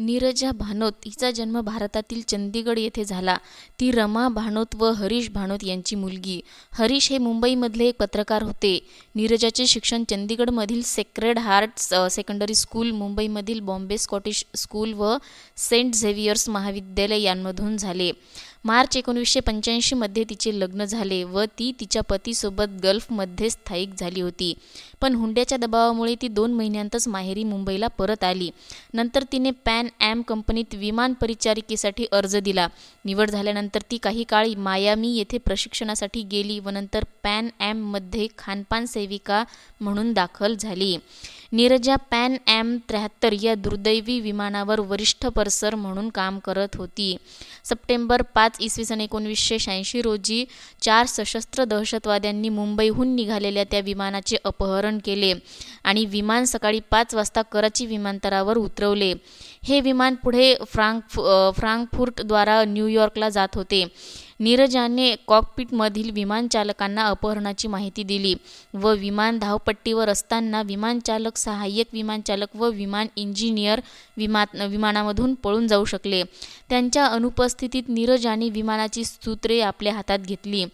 नीरजा भानोत हिचा जन्म भारतातील चंदीगड येथे झाला. ती रमा भानोत व हरीश भानोत यांची मुलगी. हरीश हे मुंबईमधले एक पत्रकार होते. नीरजाचे शिक्षण चंदीगडमधील सेक्रेड हार्ट सेकंडरी स्कूल, मुंबईमधील बॉम्बे स्कॉटिश स्कूल व सेंट झेवियर्स महाविद्यालय यांमधून झाले. मार्च एकोणीसशे पंच्याऐंशीमध्ये तिचे लग्न झाले व ती तिच्या पतीसोबत गल्फमध्ये स्थायिक झाली होती. पण हुंड्याच्या दबावामुळे ती दोन महिन्यांतच माहेरी मुंबईला परत आली. नंतर तिने पॅन ॲम कंपनीत विमान परिचारिकेसाठी अर्ज दिला. निवड झाल्यानंतर ती काही काळ मायामी येथे प्रशिक्षणासाठी गेली व नंतर पॅन ॲममध्ये खानपान सेविका म्हणून दाखल झाली. नीरजा पॅन ॲम त्र्याहत्तर या दुर्दैवी विमानावर वरिष्ठ परसर म्हणून काम करत होती. सप्टेंबर पाच इसवी सन एकोणीसशे शहाऐंशी रोजी चार सशस्त्र दहशतवाद्यांनी मुंबईहून निघालेल्या त्या विमानाचे अपहरण केले आणि विमान सकाळी पाच वाजता कराची विमानतळावर उतरवले. हे विमान पुढे फ्रांक फ्रांकफुर्टद्वारा न्यूयॉर्कला जात होते. नीरजाने कॉकपिटमधील विमानचालकांना अपहरणाची माहिती दिली व विमान धावपट्टीवर असताना विमानचालक, सहाय्यक विमानचालक व विमान इंजिनियर विमानामधून पळून जाऊ शकले. त्यांच्या अनुपस्थितीत नीरजाने विमानाची सूत्रे आपल्या हातात घेतली.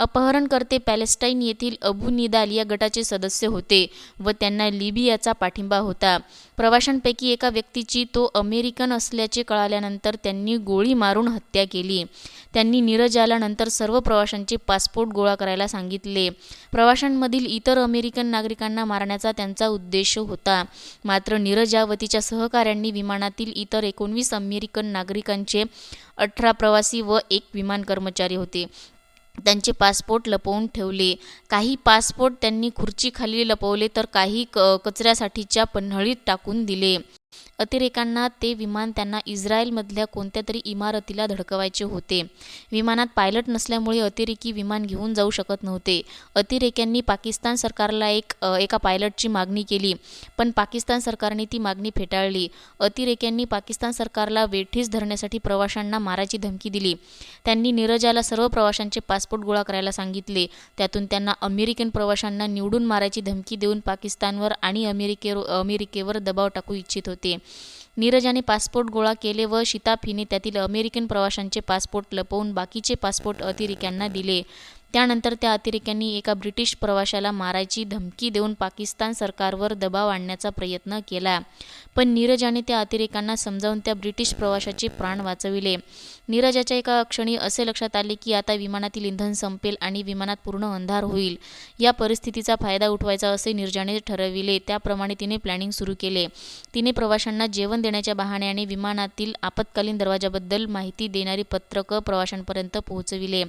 अपहरणकर्ते पॅलेस्टाईन येथील अबू निदाल या गटाचे सदस्य होते व त्यांना लिबियाचा पाठिंबा होता. प्रवाशांपैकी एका व्यक्तीची तो अमेरिकन असल्याचे कळाल्यानंतर त्यांनी गोळी मारून हत्या केली. त्यांनी नीरज आल्यानंतर सर्व प्रवाशांचे पासपोर्ट गोळा करायला सांगितले. प्रवाशांमधील इतर अमेरिकन नागरिकांना मारण्याचा त्यांचा उद्देश होता. मात्र नीरज व तिच्या सहकाऱ्यांनी विमानातील इतर एकोणवीस अमेरिकन नागरिकांचे, अठरा प्रवासी व एक विमान कर्मचारी होते. त्यांचे पासपोर्ट लपवून ठेवले. काही पासपोर्ट त्यांनी खुर्चीखाली लपवले तर काही क कचऱ्यासाठीच्या पन्हाळीत टाकून दिले. अतिरेकांना ते विमान त्यांना इस्रायलमधल्या कोणत्यातरी इमारतीला धडकवायचे होते. विमानात पायलट नसल्यामुळे अतिरेकी विमान घेऊन जाऊ शकत नव्हते. अतिरेक्यांनी पाकिस्तान सरकारला एक एका पायलटची मागणी केली पण पाकिस्तान सरकारने ती मागणी फेटाळली. अतिरेक्यांनी पाकिस्तान सरकारला वेठीस धरण्यासाठी प्रवाशांना मारायची धमकी दिली. त्यांनी नीरजाला सर्व प्रवाशांचे पासपोर्ट गोळा करायला सांगितले. त्यातून त्यांना अमेरिकन प्रवाशांना निवडून मारायची धमकी देऊन पाकिस्तानवर आणि अमेरिकेवर दबाव टाकू इच्छित होते. नीरजाने पासपोर्ट गोळा केले व शिताफ हिने त्यातील अमेरिकन प्रवाशांचे पासपोर्ट लपवून बाकीचे पासपोर्ट अतिरेक्यांना दिले. त्यानंतर त्या अतिरेक्यांनी एका ब्रिटिश प्रवाशाला मारायची धमकी देऊन पाकिस्तान सरकारवर दबाव आणण्याचा प्रयत्न केला. पण नीरजाने त्या अतिरेकांना समजावून त्या ब्रिटिश प्रवाशाचे प्राण वाचविले. नीरजाच्या एका क्षणी असे लक्षात आले की आता विमानातील इंधन संपेल आणि विमानात पूर्ण अंधार होईल. या परिस्थितीचा फायदा उठवायचा असे नीरजाने ठरविले. त्याप्रमाणे तिने प्लॅनिंग सुरू केले. तिने प्रवाशांना जेवण देण्याच्या बहाण्याने विमानातील आपत्कालीन दरवाजाबद्दल माहिती देणारी पत्रकं प्रवाशांपर्यंत पोहोचविले.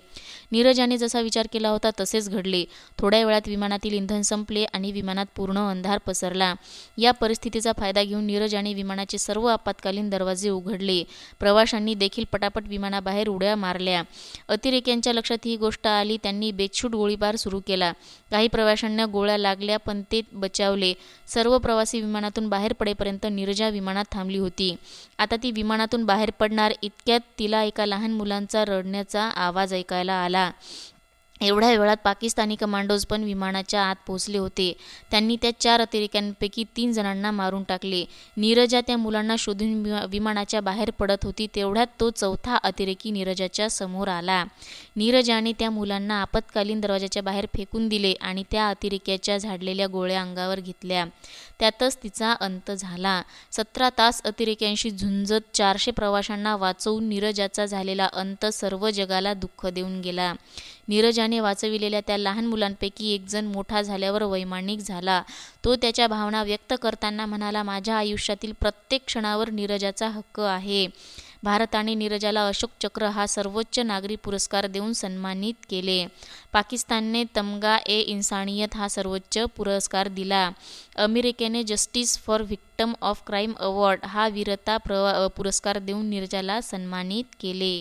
नीरजाने जसा विचार केला होता तसेच घडले. थोड्या वेळात विमानातील इंधन संपले आणि विमानात पूर्ण अंधार पसरला. या परिस्थितीचा फायदा घेऊन नीरजाने विमानाचे सर्व आपत्कालीन दरवाजे उघडले. प्रवाशांनी देखील पटापट विमानाबाहेर उड्या मारल्या. अतिरेक्यांच्या लक्षात ही गोष्ट आली. त्यांनी बेछूट गोळीबार सुरू केला. काही प्रवाशांना गोळ्या लागल्या पण ते बचावले. सर्व प्रवासी विमानातून बाहेर पडेपर्यंत नीरजा विमानात थांबली होती. आता ती विमानातून बाहेर पडणार इतक्यात तिला एका लहान मुलांचा रडण्याचा आवाज ऐकायला आला. एवढ्या वेळात पाकिस्तानी कमांडोज पण विमानाच्या आत पोहोचले होते. त्यांनी त्या चार अतिरेक्यांपैकी तीन जणांना मारून टाकले. नीरजा त्या मुलांना शोधून विमानाच्या बाहेर पडत होती तेवढ्यात तो चौथा अतिरेकी नीरजाच्या समोर आला. नीरजाने त्या मुलांना आपत्कालीन दरवाजाच्या बाहेर फेकून दिले आणि त्या अतिरेक्याच्या झाडलेल्या गोळ्या अंगावर घेतल्या. त्यातच तिचा अंत झाला. सतरा तास अतिरेक्यांशी झुंजत चारशे प्रवाशांना वाचवून नीरजाचा झालेला अंत सर्व जगाला दुःख देऊन गेला. नीरजाने वाचविलेल्या त्या लहान मुलांपैकी एकजण मोठा झाल्यावर वैमानिक झाला. तो त्याच्या भावना व्यक्त करताना म्हणाला माझ्या आयुष्यातील प्रत्येक क्षणावर नीरजाचा हक्क आहे. भारताने नीरजाला अशोक चक्र हा सर्वोच्च नागरी पुरस्कार देऊन सन्मानित केले. पाकिस्तानने तमगा ए इन्सानियत हा सर्वोच्च पुरस्कार दिला. अमेरिकेने justice for victim of crime award हा वीरता प्र पुरस्कार देऊन नीरजाला सन्मानित केले.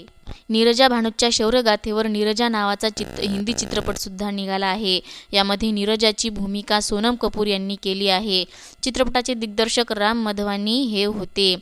नीरजा भानोतच्या शौर्यगाथेवर नीरजा नावाचा हिंदी चित्रपटसुद्धा निघाला आहे. यामध्ये नीरजाची भूमिका सोनम कपूर यांनी केली आहे. चित्रपटाचे दिग्दर्शक राम मधवानी हे होते.